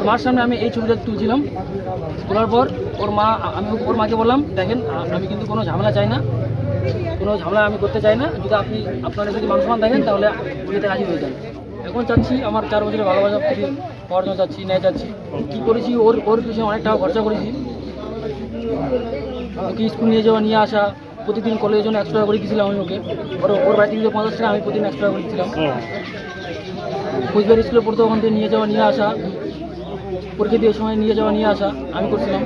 ওর মার সামনে আমি এই ছবিটা তুলছিলাম। তোলার পর ওর মা আমি ওর মাকে বললাম দেখেন আমি কিন্তু কোনো ঝামেলা চাই না। কোনো ঝামেলা আমি করতে চাই না। যদি আপনি আপনারা যদি মানুষ দেখেন তাহলে বিয়েতে রাজি হয়ে যান। এখন চাচ্ছি আমার চার বছরের ভালোবাসা ফিরে পাওয়ার জন্য চাচ্ছি ন্যায় চাচ্ছি। কী করেছি ওর ওর পিছনে অনেক টাকা খরচা করেছি। ওকে স্কুল নিয়ে যাওয়া নিয়ে আসা প্রতিদিন কলেজের জন্য একশো টাকা করে গেছিলাম আমি ওকে। ওর ওর বাড়ি থেকে পঞ্চাশ টাকা আমি প্রতিদিন একশো টাকা করে দিচ্ছিলাম কোচবিহার স্কুলে পড়তে ওখান থেকে নিয়ে যাওয়া নিয়ে আসা। পরীক্ষা দিয়ে সময় নিয়ে যাওয়া নিয়ে আসা আমি করছিলাম।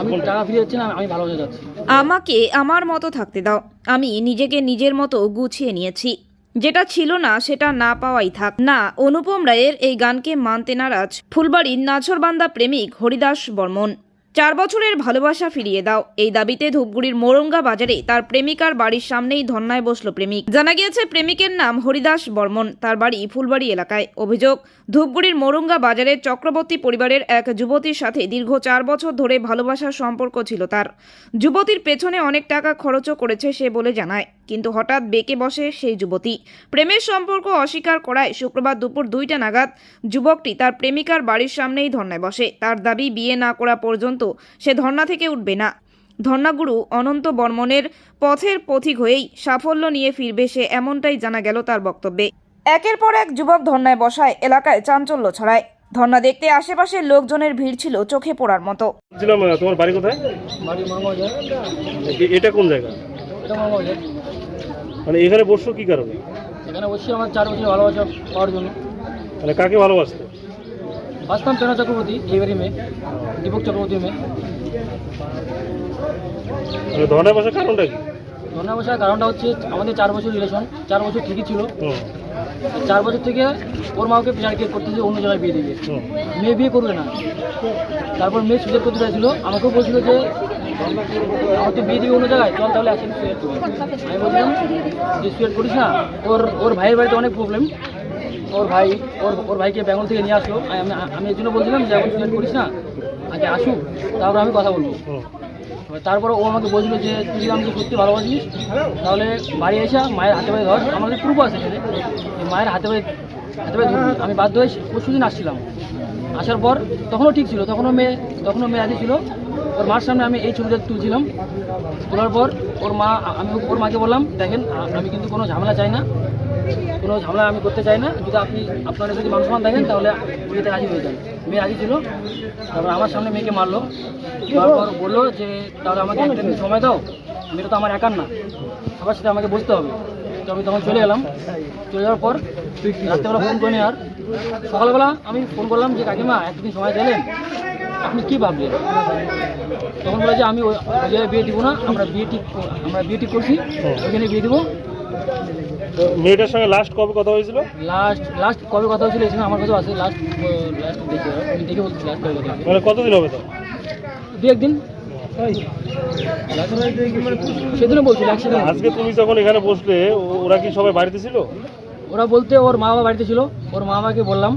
আমি টাকা ফিরে যাচ্ছি না আমি ভালোবাসা যাচ্ছি। আমাকে আমার মতো থাকতে দাও। আমি নিজেকে নিজের মতো গুছিয়ে নিয়েছি। যেটা ছিল না সেটা না পাওয়াই থাক। না অনুপম রায়ের এই গানকে মানতে নারাজ ফুলবাড়ির নাছরবান্দা প্রেমিক হরিদাস বর্মন। চার বছরের ভালোবাসা ফিরিয়ে দাও। এই দাবিতে ধূপগুড়ির মোরঙ্গা বাজারে তার প্রেমিকার বাড়ির সামনেই ধর্নায় বসল প্রেমিক। জানা গিয়েছে, প্রেমিকের নাম হরিদাস বর্মন। তার বাড়ি ফুলবাড়ি এলাকায়। অভিযোগ, ধূপগুড়ির মোরঙ্গা বাজারের চক্রবর্তী পরিবারের এক যুবতীর সাথে দীর্ঘ চার বছর ধরে ভালোবাসার সম্পর্ক ছিল তার। যুবতীর পেছনে অনেক টাকা খরচও করেছে সে বলে জানায়। কিন্তু হঠাৎ বেঁকে বসে সেই যুবতী। প্রেমের সম্পর্ক অস্বীকার করায় শুক্রবার দুপুর দুইটা নাগাদ যুবকটি তার প্রেমিকার বাড়ির সামনেই ধর্নায় বসে। তার দাবি বিয়ে না করা পর্যন্ত সে ধর্না থেকে উঠবে না। ধর্নাগুরু অনন্ত বর্মনের পথের পথিক হয়েই সাফল্য নিয়ে ফিরবে সে এমনটাই জানা গেল তার বক্তব্যে। একের পর এক যুবক ধর্নায় বসায় এলাকায় চাঞ্চল্য ছড়ায়। ধর্না দেখতে আশেপাশের লোকজনের ভিড় ছিল চোখে পড়ার মতো। তোমার বাড়ি কোথায়? এটা কোন জায়গা? মানে এখানে বসছো কি কারণে? এখানে বসছি আমার চার বছর ভালোবাসা পাওয়ার জন্য। মানে কাকে ভালোবাসতে? বাঁচতাম প্রেরণা চক্রবর্তী এইবারই মেয়ে দীপক চক্রবর্তী মেয়ে। মানে ধর্নায় বসার কারণটা কি? ধর্না বসার কারণটা হচ্ছে আমাদের চার বছর রিলেশন চার বছর ঠিকই ছিল। চার বছর থেকে ওর মাকে পিছাড় কে করতে অন্য জায়গায় বিয়ে দিবে হুম, মেয়ে বিয়ে করবে না। তারপর মেয়ে সুযোগ করতে চাইছিল আমাকেও বলছিল যে আমার তো বিয়ে দিবে অন্য জায়গায়? চল তাহলে একসাথে সুয়েট করি আমি বলছিলাম যে সুয়েট করিস না ওর ওর ভাইয়ের বাড়িতে অনেক প্রবলেম ওর ভাই ওর ওর ভাইকে ব্যাঙ্গল থেকে নিয়ে আসলো। আমি আমি এর জন্য বলছিলাম যে এখন সুয়েট করিস না আগে আসুক তারপর আমি কথা বলব। তারপরে ও আমাকে বলছিল যে তুই যদি আমাকে সত্যি ভালোবাসিস তাহলে বাড়ি এসে মায়ের হাতে পায়ে ধর। আমাদের প্রুফ আছে এখানে। যে মায়ের হাতে পায়ে হাতে পায়ে আমি বাধ্য হয়ে পরশু দিন আসছিলাম। আসার পর তখনও ঠিক ছিল তখনও মেয়ে তখনও মেয়ে রাজি ছিল। ওর মার সামনে আমি এই ছবিটা তুলছিলাম। তোলার পর ওর মা, আমি ওর মাকে বললাম, দেখেন আমি কিন্তু কোনো ঝামেলা চাই না। কোনো ঝামেলা আমি করতে চাই না। যদি আপনি, আপনারা যদি মানুষ মান দেখেন, তাহলে বিয়েতে রাজি হয়ে যান। মেয়ে রাজি ছিল। তারপর আমার সামনে মেয়েকে মারলো। তারপর বলল যে, তাহলে আমাকে একদিন সময় দাও। মেয়েটা তো আমার একার না। সবার সাথে আমাকে বুঝতে হবে। তো আমি তখন চলে গেলাম চলে যাওয়ার পর রাত্রেবেলা ফোন করে আর সকালবেলা আমি ফোন করলাম যে, কাকিমা একদিন সময় দিলেন। আপনি কী ভাবলেন? তখন বলে যে আমি ওই জায়গায় বিয়ে দিব না আমরা বিয়ে ঠিক আমরা বিয়ে ঠিক করছি ওইখানে বিয়ে দিব। মেয়েটার সঙ্গে লাস্ট কবে কথা হয়েছিল? লাস্ট লাস্ট কবে কথা হয়েছিল এখানে আমার কাছেও আছে লাস্ট লাস্ট দেখে আমি দেখে বলছি লাস্ট কবে কথা মানে কতদিন হবে তো? দু একদিন। সেদিনও বলছিল একসাথে। আজকে তুমি যখন এখানে বসলে ওরা কি সবাই বাড়িতে ছিল? ওরা বলতে ওর মা বাবা বাড়িতে ছিল। ওর মা বাবাকে বললাম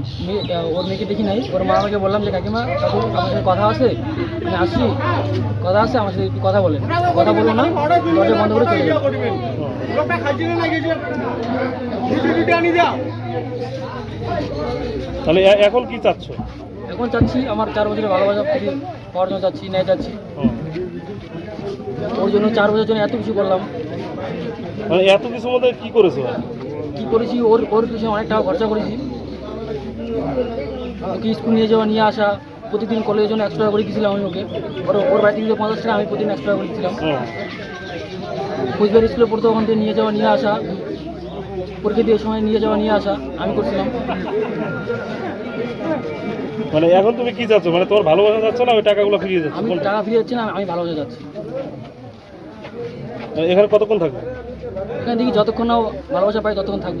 ওর মেয়েকে দেখি নাই। ওর মা বাবাকে বললাম যে কাকিমা কাকু আমার সাথে কথা আছে আমি আসছি। কথা আছে আমার সাথে কথা বলেন। কথা বলব না দরজা বন্ধ করে চলে তাহলে এখন কি চাচ্ছ? এখন চাচ্ছি আমার চার বছরের ভালোবাসা ফিরে পাওয়ার জন্য চাচ্ছি ন্যায় চাচ্ছি। ওর জন্য চার বছরের জন্য এত কিছু করলাম। মানে এত কিছু মধ্যে কি করেছ? করেছি ওর ওর পিছনে অনেক টাকা খরচা করেছি। ওকে স্কুল নিয়ে যাওয়া নিয়ে আসা প্রতিদিন কলেজের জন্য একশো টাকা করে গেছিলাম আমি ওকে। ওর ওর বাড়ি থেকে পঞ্চাশ টাকা আমি প্রতিদিন একশো টাকা করে দিচ্ছিলাম হুম, কোচবিহার স্কুলে পড়তে ওখান থেকে নিয়ে যাওয়া নিয়ে আসা। পরীক্ষা দিয়ে সময় নিয়ে যাওয়া নিয়ে আসা আমি করছিলাম। মানে এখন তুমি কি যাচ্ছ মানে তোমার ভালোবাসা যাচ্ছে না ওই টাকাগুলো ফিরিয়ে যাচ্ছে? আমি টাকা ফিরে যাচ্ছি না আমি ভালোবাসা যাচ্ছি। মানে এখানে কতক্ষণ থাকবে? এখানে দেখি যতক্ষণ না ভালোবাসা পাই ততক্ষণ থাকব।